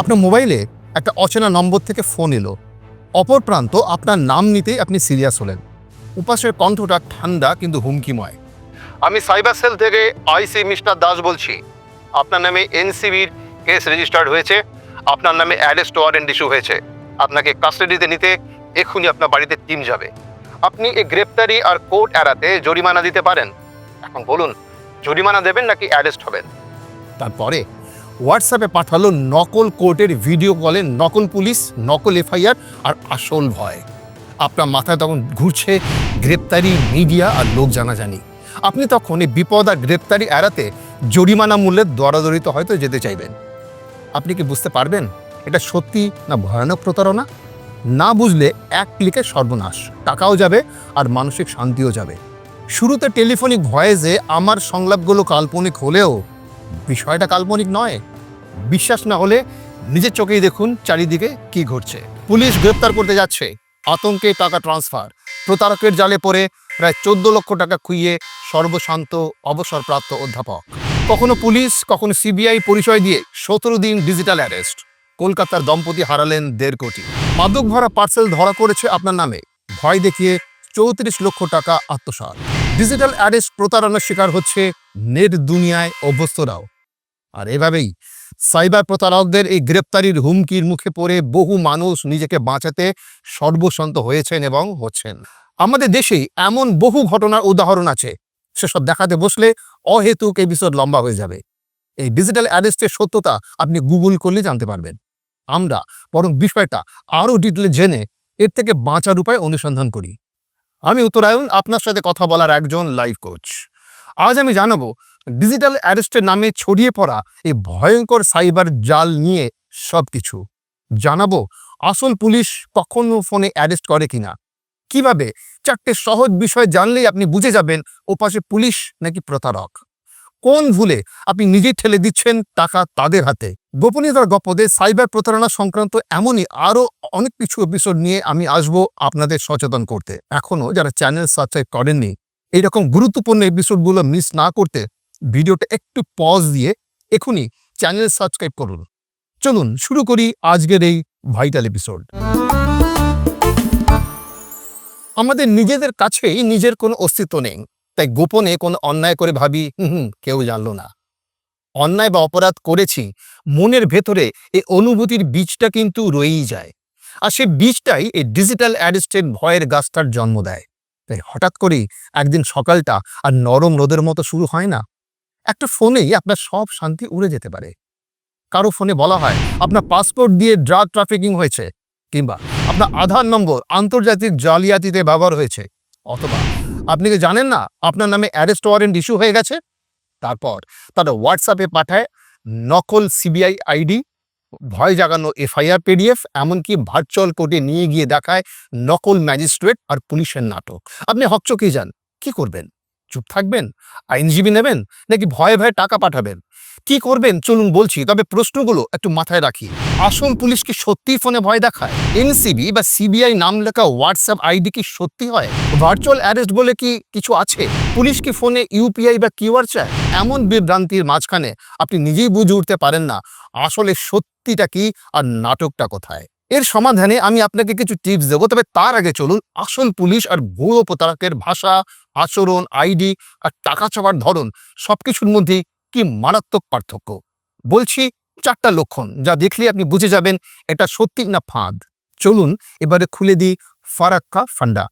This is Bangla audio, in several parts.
আপনার মোবাইলে একটা অচেনা নম্বর থেকে ফোন এলো। অপর প্রান্ত আপনার নাম নিতেই আপনি সিরিয়াস হলেন। উপাসের কণ্ঠটা ঠান্ডা কিন্তু হুমকিময়। আমি সাইবার সেল থেকে আইসি মিস্টার দাস বলছি। আপনার নামে এনসিবির কেস রেজিস্টার্ড হয়েছে। আপনার নামে অ্যারেস্ট ওয়ারেন্ট ইস্যু হয়েছে। আপনাকে কাস্টাডিতে নিতে এক্ষুনি আপনার বাড়িতে টিম যাবে। আপনি এই গ্রেপ্তারি আর কোর্ট এড়াতে জরিমানা দিতে পারেন। এখন বলুন, জরিমানা দেবেন নাকি অ্যারেস্ট হবেন? তারপরে হোয়াটসঅ্যাপে পাঠালো নকল কোর্টের ভিডিও কলে নকল পুলিশ, নকল এফআইআর আর আসল ভয়। আপনার মাথায় তখন ঘুরছে গ্রেপ্তারি মিডিয়া আর লোক জানাজানি। আপনি তখন এই বিপদ আর গ্রেপ্তারি এড়াতে জরিমানা মূল্যে দরাদরিতে হয়তো যেতে চাইবেন। আপনি কি বুঝতে পারবেন এটা সত্যি না ভয়ানক প্রতারণা? না বুঝলে এক ক্লিকে সর্বনাশ, টাকাও যাবে আর মানসিক শান্তিও যাবে। শুরুতে টেলিফোনিক ভয়েসে আমার সংলাপগুলো কাল্পনিক হলেও বিষয়টা কাল্পনিক নয়। বিশ্বাস না হলে নিজের চোখেই দেখুন চারিদিকে কি ঘটছে। পুলিশ গ্রেপ্তার করতে যাচ্ছে। আতঙ্কে টাকা ট্রান্সফার। প্রতারকের জালে পড়ে প্রায় চোদ্দ লক্ষ টাকা খুইয়ে সর্বশান্ত, অবসরপ্রাপ্ত অধ্যাপক। কখনো পুলিশ, কখনো সিবিআই পরিচয় দিয়ে সতেরো দিন ডিজিটাল অ্যারেস্ট। কলকাতার দম্পতি হারালেন দেড় কোটি। মাদক ভরা পার্সেল ধরা করেছে আপনার নামে। ভয় দেখিয়ে চৌত্রিশ লক্ষ টাকা আত্মসাৎ। ডিজিটাল অ্যারেস্ট প্রতারণার শিকার হচ্ছে নেট দুনিয়ায় অভ্যস্তরাও। আর এভাবেই সাইবার প্রতারকদের এই গ্রেপ্তারির হুমকির মুখে পড়ে বহু মানুষ নিজেকে বাঁচাতে সর্বসন্ত হয়েছেন এবং হচ্ছেন। আমাদের দেশেই এমন বহু ঘটনার উদাহরণ আছে, সেসব দেখাতে বসলে অহেতুক এপিসোড লম্বা হয়ে যাবে। এই ডিজিটাল অ্যারেস্টের সত্যতা আপনি গুগল করলে জানতে পারবেন। আমরা বরং বিষয়টা আরও ডিটেলে জেনে এর থেকে বাঁচার উপায় অনুসন্ধান করি। আমি উত্তরায়ণ আপনার সাথে কথা বলার একজন লাইফ কোচ আজ আমি জানাব ডিজিটাল অ্যারেস্টের নামে ছড়িয়ে পড়া এই ভয়ঙ্কর সাইবার জাল নিয়ে সব কিছু জানাব, আসল পুলিশ কখনো ফোনে অ্যারেস্ট করে কিনা? কীভাবে? চারটে সহজ বিষয় জানলেই আপনি বুঝে যাবেন, ওপাশে পুলিশ নাকি প্রতারক। কোন ভুলে আপনি নিজেই ঠেলে দিচ্ছেন টাকা তাদের হাতে? গোপনীয়তার গপদে সাইবার প্রতারণা সংক্রান্ত এমনই আরও অনেক কিছু এপিসোড নিয়ে আমি আসব আপনাদের সচেতন করতে। এখনও যারা চ্যানেল সাবস্ক্রাইব করেননি, এইরকম গুরুত্বপূর্ণ এপিসোডগুলো মিস না করতে ভিডিওটা একটু পজ দিয়ে এখনই চ্যানেল সাবস্ক্রাইব করুন। চলুন শুরু করি আজকের এই ভাইটাল এপিসোড আমাদের নিজেদের কাছেই নিজের কোনো অস্তিত্ব নেই, তাই গোপনে কোনো অন্যায় করে ভাবি হুম, কেউ জানলো না। অন্যায় বা অপরাধ করেছি, মনের ভেতরে এই অনুভূতির বীজটা কিন্তু রয়েই যায়। আর সেই বীজটাই এই ডিজিটাল অ্যারেস্টের ভয়ের গাছটার জন্ম দেয়। তাই হঠাৎ করেই একদিন সকালটা আর নরম রোদের মতো শুরু হয় না। একটা ফোনেই আপনার সব শান্তি উড়ে যেতে পারে। কারও ফোনে বলা হয়, আপনার পাসপোর্ট দিয়ে ড্রাগ ট্রাফিকিং হয়েছে কিংবা, আপনার আধার নম্বর আন্তর্জাতিক জালিয়াতিতে ব্যবহার হয়েছে অথবা, আপনি কি জানেন না আপনার নামে অ্যারেস্ট ওয়ারেন্ট ইস্যু হয়ে গেছে? তারপর তারা হোয়াটসঅ্যাপে পাঠায়, নকল সিবিআই আইডি ভয় জাগানো এফআইআর পিডিএফ এমনকি ভার্চুয়াল কোর্টে নিয়ে গিয়ে দেখায় নকল ম্যাজিস্ট্রেট আর পুলিশের নাটক। আপনি হকচকি যান কি করবেন? চুপ থাকবেন? আইনজীবী নেবেন? নাকি ভয়ে ভয়ে টাকা পাঠাবেন? কি করবেন? চলুন বলছি, তবে প্রশ্নগুলো একটু মাথায় রাখি। আসল পুলিশ কি সত্যিই ফোনে ভয় দেখায়? এনসিবি বা সিবিআই নাম লেখা হোয়াটসঅ্যাপ আইডি কি সত্যি হয়? ভার্চুয়াল অ্যারেস্ট বলে কি কিছু আছে? পুলিশ কি ফোনে ইউপিআই বা কিউআর চায়? এমন বিভ্রান্তির মাঝখানে আপনি নিজেই বুঝে উঠতে পারেন না আসলে সত্যিটা কি আর নাটকটা কোথায়। এর সমাধানে আমি আপনাকে কিছু টিপস দেবো, তবে তার আগে চলুন, আসল পুলিশ আর ভুয়ো প্রতারকের ভাষা, আচরণ, আইডি আর টাকা চাওয়ার ধরন সব কিছুর মধ্যে কি মারাত্মক পার্থক্য? বলছি চারটা লক্ষণ যা দেখলে আপনি বুঝে যাবেন এটা সত্যি না ফাঁদ। চলুন, এবারে খুলে দিই ফারাক্কা ফান্ডা।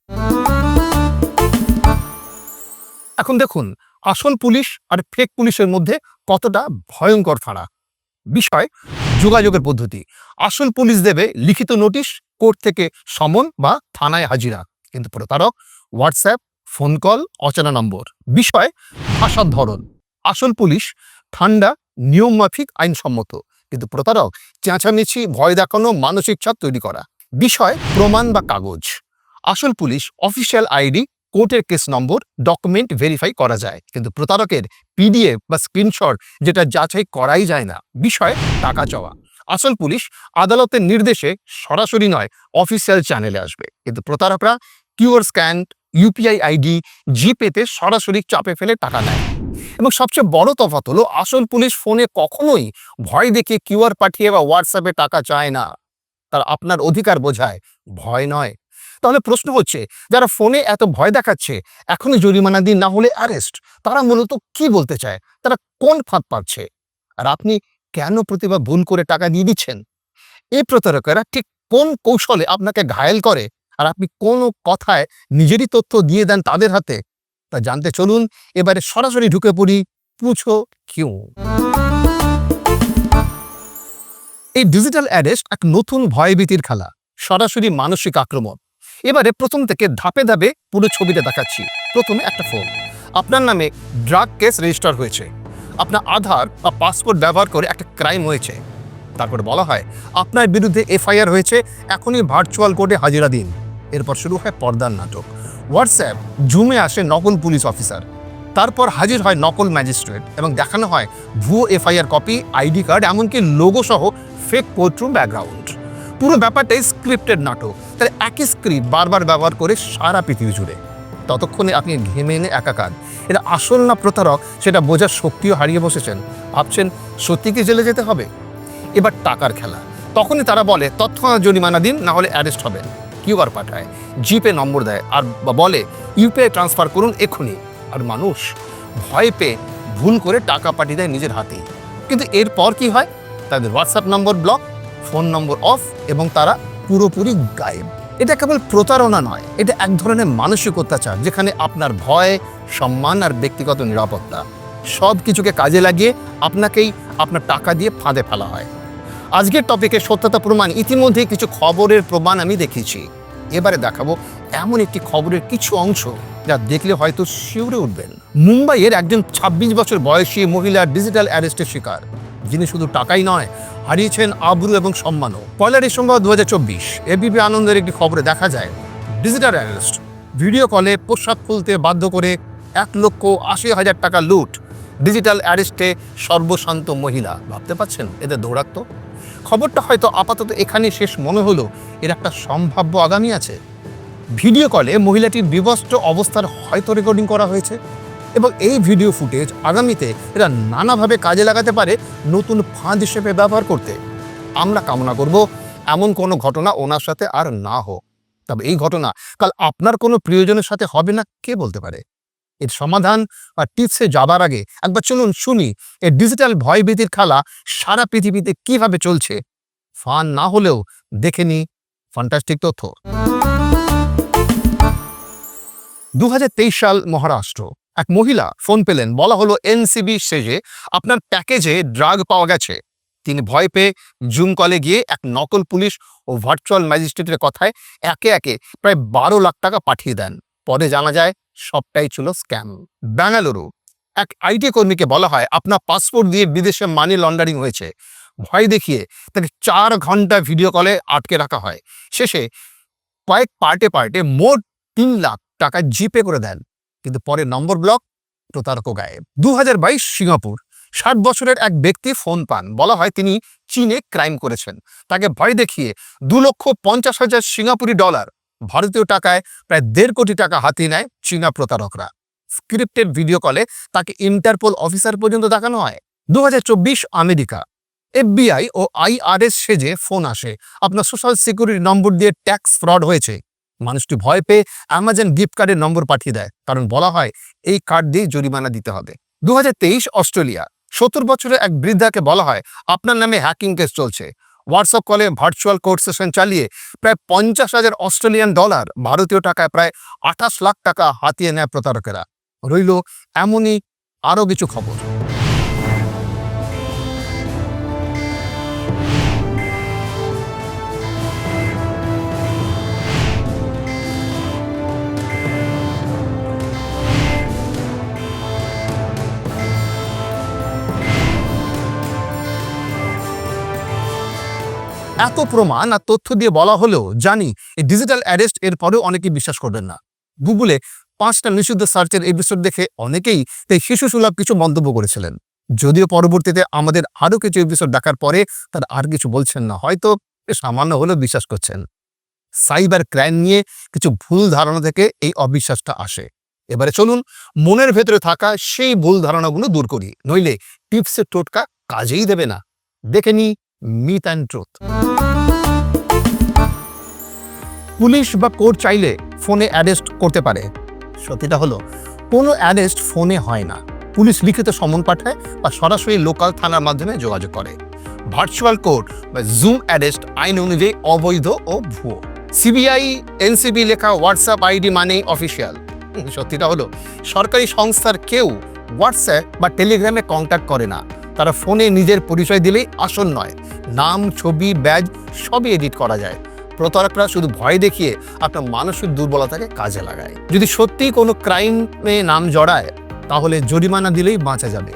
এখন দেখুন আসল পুলিশ আর ফেক পুলিশের মধ্যে কতটা ভয়ঙ্কর ফারাক বিষয়, যোগাযোগের পদ্ধতি। আসল পুলিশ দেবে লিখিত নোটিশ, কোর্ট থেকে সমন বা থানায় হাজিরা। কিন্তু প্রতারক, হোয়াটসঅ্যাপ ফোন কল অচেনা নম্বর। বিষয়, ভাষার ধরন। আসল পুলিশ, ঠান্ডা, নিয়মমাফিক, আইনসম্মত। কিন্তু প্রতারক, চেঁচামেচি, ভয় দেখানো, মানসিক চাপ তৈরি করা। বিষয়, প্রমাণ বা কাগজ। আসল পুলিশ অফিসিয়াল আইডি কোর্টের কেস নম্বর ডকুমেন্ট ভেরিফাই করা যায়। কিন্তু প্রতারকের পিডিএফ বা স্ক্রিনশট যেটা যাচাই করাই যায় না, বিষয় টাকা চাওয়া। আসল পুলিশ আদালতের নির্দেশে সরাসরি নয় অফিসিয়াল চ্যানেলে আসবে। কিন্তু প্রতারকরা কিউআর স্ক্যান ইউপিআই আইডি জিপেতে সরাসরি চাপে ফেলে টাকা নেয়। এবং সবচেয়ে বড় তফাৎ হলো, আসল পুলিশ ফোনে কখনোই ভয় দেখে কিউআর পাঠিয়ে বা হোয়াটসঅ্যাপে টাকা চায় না। তার আপনার অধিকার বোঝায়। ভয় নয়। তাহলে প্রশ্ন হচ্ছে, যারা ফোনে এত ভয় দেখাচ্ছে, এখনই জরিমানা দিন না হলে অ্যারেস্ট তারা মূলত কি বলতে চায়? তারা কোন ফাঁদ পাচ্ছে? আর আপনি কেন প্রতিভা ভুল করে টাকা দিয়ে দিচ্ছেন? এই প্রতারকেরা ঠিক কোন কৌশলে আপনাকে ঘায়েল করে? আর আপনি কোন কথায় নিজেরই তথ্য দিয়ে দেন তাদের হাতে? তা জানতে চলুন, এবারে সরাসরি ঢুকে পড়ি পুছো কিউ। এই ডিজিটাল অ্যারেস্ট এক নতুন ভয়ভীতির খেলা, সরাসরি মানসিক আক্রমণ। এবারে প্রথম থেকে ধাপে ধাপে পুরো ছবিটা দেখাচ্ছি। প্রথমে একটা ফোন আপনার নামে ড্রাগ কেস রেজিস্টার হয়েছে। আপনার আধার বা পাসপোর্ট ব্যবহার করে একটা ক্রাইম হয়েছে। তারপর বলা হয়, আপনার বিরুদ্ধে এফআইআর হয়েছে, এখনই ভার্চুয়াল কোর্টে হাজিরা দিন। এরপর শুরু হয় পর্দার নাটক। হোয়াটসঅ্যাপ জুমে আসে নকল পুলিশ অফিসার তারপর হাজির হয় নকল ম্যাজিস্ট্রেট এবং দেখানো হয় ভুয়ো এফআইআর কপি আইডি কার্ড এমনকি লোগো সহ ফেক কোর্টরুম ব্যাকগ্রাউন্ড পুরো ব্যাপারটাই স্ক্রিপ্টেড নাটক। তার একই স্ক্রিপ্ট বারবার ব্যবহার করে সারা পৃথিবী জুড়ে। ততক্ষণে আপনি ঘেমে এনে একাকার। এটা আসল না প্রতারক, সেটা বোঝার শক্তিও হারিয়ে বসেছেন। ভাবছেন, সত্যি কি জেলে যেতে হবে? এবার টাকার খেলা। তখনই তারা বলে, তৎক্ষণাৎ জরিমানা দিন, না হলে অ্যারেস্ট হবেন। কিউআর পাঠায়, জিপে নম্বর দেয়, আর বলে ইউপিআই ট্রান্সফার করুন এক্ষুনি আর মানুষ ভয় পেয়ে ভুল করে টাকা পাঠিয়ে দেয় নিজের হাতেই। কিন্তু এরপর কি হয়? তাদের WhatsApp number block phone number off এবং তারা পুরোপুরি গায়েব। এটা কেবল প্রতারণা নয়, এটা এক ধরনের মানসিক অত্যাচার যেখানে আপনার ভয়, সম্মান আর ব্যক্তিগত নিরাপত্তা সব কিছুকে কাজে লাগিয়ে আপনাকেই আপনার টাকা দিয়ে ফাঁদে ফেলা হয়। আজকের টপিকে সত্যতা প্রমাণ ইতিমধ্যে কিছু খবরের প্রমাণ আমি দেখেছি। এবারে দেখাবো এমন একটি খবরের কিছু অংশ যা দেখলে হয়তো শিউরে উঠবেন। মুম্বাইয়ের একজন ২৬ বছর বয়সী মহিলা ডিজিটাল অ্যারেস্টের শিকার, যিনি শুধু টাকাই নয় হারিয়েছেন আবরু এবং সম্মানও। পয়লা ডিসেম্বর দু হাজার চব্বিশ। এবিপি আনন্দের একটি খবরে দেখা যায়, ডিজিটাল অ্যারেস্ট ভিডিও কলে পোশাক খুলতে বাধ্য করে এক লক্ষ আশি হাজার টাকা লুট ডিজিটাল অ্যারেস্টে সর্বশান্ত মহিলা। ভাবতে পাচ্ছেন এদের দৌরাত্ম খবরটা হয়তো আপাতত এখানে শেষ মনে হলো, এর একটা সম্ভাব্য আগামী আছে। ভিডিও কলে মহিলাটির বিবস্ত্র অবস্থার হয়তো রেকর্ডিং করা হয়েছে। এবং এই ভিডিও ফুটেজ আগামীতে এরা নানাভাবে কাজে লাগাতে পারে নতুন ফাঁদ হিসেবে ব্যবহার করতে। আমরা কামনা করব এমন কোনো ঘটনা ওনার সাথে আর না হোক। তবে এই ঘটনা কাল আপনার কোনো প্রিয়জনের সাথে হবে না, কে বলতে পারে? এর সমাধান বা টিপসে যাবার আগে একবার চলুন শুনি এই ডিজিটাল ভয়ভীতির খেলা সারা পৃথিবীতে কীভাবে চলছে। ফান না হলেও দেখে নি ফ্যান্টাস্টিক তথ্য। দু হাজার তেইশ সাল মহারাষ্ট্র। এক মহিলা ফোন পেলেন। বলা হলো, এনসিবি সেজে আপনার প্যাকেজে ড্রাগ পাওয়া গেছে। তিনি ভয় পেয়ে জুম কলে গিয়ে এক নকল পুলিশ ও ভার্চুয়াল ম্যাজিস্ট্রেটের কথায় একে একে প্রায় বারো লাখ টাকা পাঠিয়ে দেন। পরে জানা যায়, সবটাই ছিল স্ক্যাম। বেঙ্গালুরু এক আইটি কর্মীকে বলা হয়, আপনার পাসপোর্ট দিয়ে বিদেশে মানি লন্ডারিং হয়েছে। ভয় দেখিয়ে তাকে চার ঘণ্টা ভিডিও কলে আটকে রাখা হয়। শেষে কয়েক পার্টে পার্টে মোট তিন লাখ টাকা জিপে করে দেন। কিন্তু পরে নম্বর ব্লক প্রতারক গায়েব। দু সিঙ্গাপুর, ষাট বছরের এক ব্যক্তি ফোন পান। বলা হয় তিনি চীনে ক্রাইম করেছেন। তাকে ভয় দেখিয়ে দু লক্ষ পঞ্চাশ হাজার সিঙ্গাপুরি ডলার ভারতীয় টাকায় প্রায় দেড় কোটি টাকা হাতিয়ে নেয় চীনা প্রতারকরা। স্ক্রিপ্টেড ভিডিও কলে তাকে ইন্টারপোল অফিসার পর্যন্ত দেখানো হয়। দু হাজার চব্বিশ আমেরিকা, এফবিআই ও আইআরএস সেজে ফোন আসে। আপনার সোশ্যাল সিকিউরিটি নম্বর দিয়ে ট্যাক্স ফ্রড হয়েছে। মানুষটি ভয় পেয়ে অ্যামাজন গিফট কার্ডের নম্বর পাঠিয়ে দেয়। কারণ বলা হয়, এই কার্ড দিয়ে জরিমানা দিতে হবে। দুহাজার তেইশ, অস্ট্রেলিয়া। সত্তর বছরের এক বৃদ্ধাকে বলা হয়, আপনার নামে হ্যাকিং কেস চলছে। হোয়াটসঅ্যাপ কলে ভার্চুয়াল কোর্ট সেশন চালিয়ে প্রায় পঞ্চাশ হাজার অস্ট্রেলিয়ান ডলার ভারতীয় টাকায় প্রায় আঠাশ লাখ টাকা হাতিয়ে নেয় প্রতারকেরা। রইল এমনই আরও কিছু খবর। এত প্রমাণ আর তথ্য দিয়ে বলা হলেও জানি এই ডিজিটাল অ্যারেস্ট এর পরেও অনেকেই বিশ্বাস করবেন না। গুগলে পাঁচটা নিষিদ্ধ সার্চের এপিসোড দেখে অনেকেই তাই শিশু সুলভ কিছু মন্তব্য করেছিলেন। যদিও পরবর্তীতে আমাদের আরও কিছু এপিসোড দেখার পরে তার আর কিছু বলছেন না, হয়তো সামান্য হলেও বিশ্বাস করছেন। সাইবার ক্রাইম নিয়ে কিছু ভুল ধারণা থেকে এই অবিশ্বাসটা আসে। এবারে চলুন মনের ভেতরে থাকা সেই ভুল ধারণাগুলো দূর করি, নইলে টিপসের টোটকা কাজেই দেবে না। দেখে নি মিথ অ্যান্ড ট্রুথ পুলিশ বা কোর্ট চাইলে ফোনে অ্যারেস্ট করতে পারে। সত্যিটা হলো, কোনো অ্যারেস্ট ফোনে হয় না। পুলিশ লিখিত সমন পাঠায় বা সরাসরি লোকাল থানার মাধ্যমে যোগাযোগ করে। ভার্চুয়াল কোর্ট বা জুম অ্যারেস্ট আইন অনুযায়ী অবৈধ ও ভুয়ো। সিবিআই, এনসিবি লেখা হোয়াটসঅ্যাপ আইডি মানেই অফিসিয়াল। সত্যিটা হলো, সরকারি সংস্থার কেউ হোয়াটসঅ্যাপ বা টেলিগ্রামে কন্ট্যাক্ট করে না। তারা ফোনে নিজের পরিচয় দিলেই আসল নয়। নাম, ছবি, ব্যাজ সবই এডিট করা যায়। প্রতারকরা শুধু ভয় দেখিয়ে আপনার মানসিক দুর্বলতাকে কাজে লাগায়। যদি সত্যিই কোনো ক্রাইমে নাম জড়ায়, তাহলে জরিমানা দিলেই বাঁচা যাবে।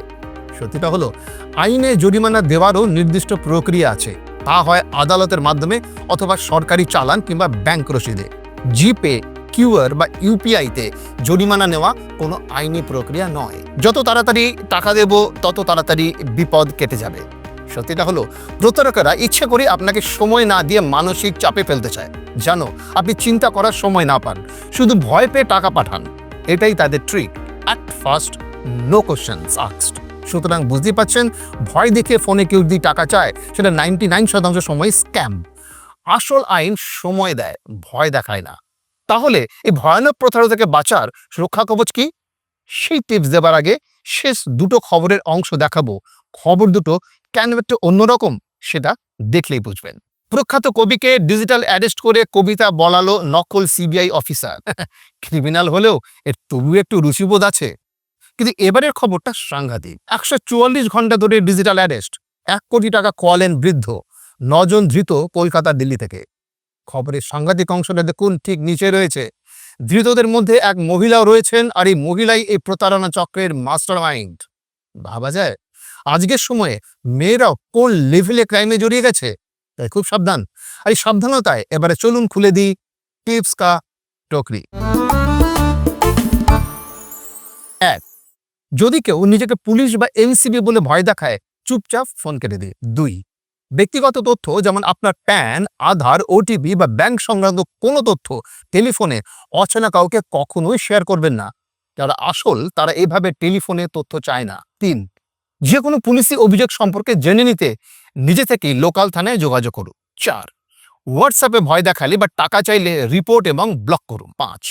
সত্যিটা হলো, আইনে জরিমানা দেওয়ারও নির্দিষ্ট প্রক্রিয়া আছে। তা হয় আদালতের মাধ্যমে অথবা সরকারি চালান কিংবা ব্যাংক রসিদে। জিপে, কিউআর বা ইউপিআইতে জরিমানা নেওয়া কোনো আইনি প্রক্রিয়া নয়। যত তাড়াতাড়ি টাকা দেব, তত তাড়াতাড়ি বিপদ কেটে যাবে। সত্যিটা হলো? প্রতারকেরা ইচ্ছে করে আপনাকে সময় না দিয়ে মানসিক চাপে ফেলতে চায়। জানো, আপনি চিন্তা করার সময় না পান। শুধু ভয় পেয়ে টাকা পাঠান। এটাই তাদের trick at first no questions asked সুতরাং বুঝতেই পাচ্ছেন ভয় দেখে ফোনে কেউ যদি টাকা চায়, সেটা নাইনটি নাইন শতাংশ সময় স্ক্যাম আসল আইন সময় দেয়, ভয় দেখায় না। তাহলে এই ভয়ানক প্রতারণা থেকে বাঁচার সুরক্ষা কবচ কি? সেই টিপস দেবার আগে শেষ দুটো খবরের অংশ দেখাবো। খবর দুটো কেন একটু অন্যরকম সেটা দেখলেই বুঝবেন। প্রখ্যাত কবিকে ডিজিটাল অ্যারেস্ট করে কবিতা বলালো নকল সিবিআই অফিসার। ক্রিমিনাল হলেও এর তবু একটু রুচিবোধ আছে। কিন্তু এবারের খবরটা সাংঘাতিক। একশো চুয়াল্লিশ ঘণ্টা ধরে ডিজিটাল অ্যারেস্ট, এক কোটি টাকা কলেন বৃদ্ধ, নজন ধৃত কলকাতা দিল্লি থেকে। খবরের সাংঘাতিক অংশটা দেখুন ঠিক নিচে রয়েছে। ধৃতদের মধ্যে এক মহিলাও রয়েছেন আর এই মহিলাই এই প্রতারণা চক্রের মাস্টার মাইন্ড ভাবা যায় আজকের সময়ে মেয়েরাও কোন লেভেলে ক্রাইমে জড়িয়ে গেছে? তাই খুব সাবধান। আর এই সাবধানতায় এবারে চলুন খুলে দিই টিপস কা টকরি। এক, যদি কেউ নিজেকে পুলিশ বা এনসিবি বলে ভয় দেখায়, চুপচাপ ফোন কেটে দিই। দুই, ব্যক্তিগত তথ্য যেমন আপনার প্যান আধার ওটিপি বা ব্যাংক সংক্রান্ত কোনো তথ্য টেলিফোনে অচেনা কাউকে কখনোই শেয়ার করবেন না। যারা আসল তারা এভাবে টেলিফোনে তথ্য চায় না। তিন যে কোনো পুলিশি অভিযোগ সম্পর্কে জেনে নিতে নিজে থেকেই লোকাল থানায় যোগাযোগ করুন। চার হোয়াটসঅ্যাপে ভয় দেখালে বা টাকা চাইলে রিপোর্ট এবং ব্লক করুন। পাঁচ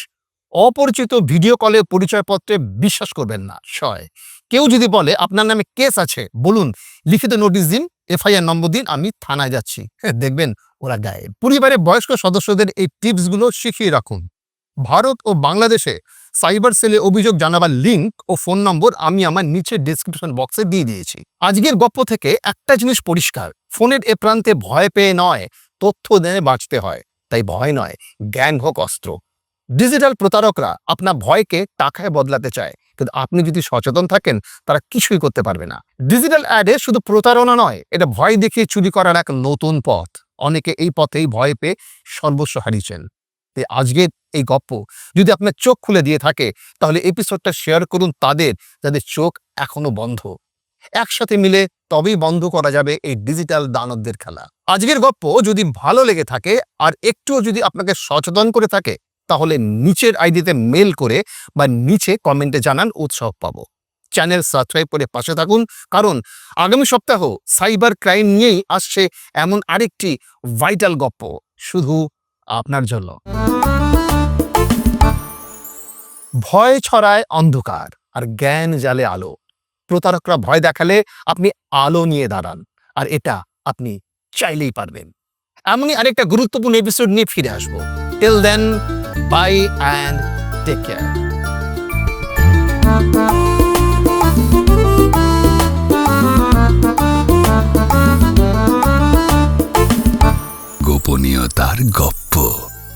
অপরিচিত ভিডিও কলে পরিচয়পত্রে বিশ্বাস করবেন না। ছয় কেউ যদি বলে আপনার নামে কেস আছে বলুন লিখিত নোটিশ দিন এফআইআর নম্বর দিন আমি থানায় যাচ্ছি। হ্যাঁ, দেখবেন ওরা গায়েব। পরিবারের বয়স্ক সদস্যদের এই টিপসগুলো শিখিয়ে রাখুন। ভারত ও বাংলাদেশে সাইবার সেলে অভিযোগ জানাবার লিংক ও ফোন নম্বর আমি আমার নিচের ডিসক্রিপশন বক্সে দিয়ে দিয়েছি। আজকের গপ্প থেকে একটা জিনিস পরিষ্কার, ফোনের এ প্রান্তে ভয় পেয়ে নয়, তথ্য দিয়ে বাঁচতে হয়, তাই ভয় নয়, জ্ঞান হোক অস্ত্র। ডিজিটাল প্রতারকরা আপনার ভয়কে টাকায় বদলাতে চায়, কিন্তু আপনি যদি সচেতন থাকেন, তারা কিছুই করতে পারবে না। ডিজিটাল অ্যাডে শুধু প্রতারণা নয়, এটা ভয় দেখিয়ে চুরি করার এক নতুন পথ। অনেকে এই পথেই ভয় পেয়ে সর্বস্ব হারিয়েছেন। তাই আজকের এই গপ্প যদি আপনার চোখ খুলে দিয়ে থাকে, তাহলে এপিসোডটা শেয়ার করুন তাদের যাদের চোখ এখনও বন্ধ। একসাথে মিলে তবেই বন্ধ করা যাবে এই ডিজিটাল দানবদের খেলা। আজকের গপ্প যদি ভালো লেগে থাকে আর একটুও যদি আপনাকে সচেতন করে থাকে, তাহলে নিচের আইডিতে মেল করে বা নিচে কমেন্টে জানান, উৎসাহ পাবো। চ্যানেল সাবস্ক্রাইব করে পাশে থাকুন, কারণ আগামী সপ্তাহ সাইবার ক্রাইম নিয়েই আসছে এমন আরেকটি ভাইটাল গপ্প, শুধু আপনার জন্য। ভয় ছড়ায় অন্ধকার আর জ্ঞান জালে আলো। প্রতারকরা ভয় দেখালে আপনি আলো নিয়ে দাঁড়ান, আর এটা আপনি চাইলেই পারবেন। এমনই আরেকটা গুরুত্বপূর্ণ এপিসোড নিয়ে ফিরে আসব। Till then bye and take care গোপনীয়তার গপ্প,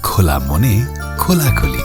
খোলা মনে খোলাখুলি।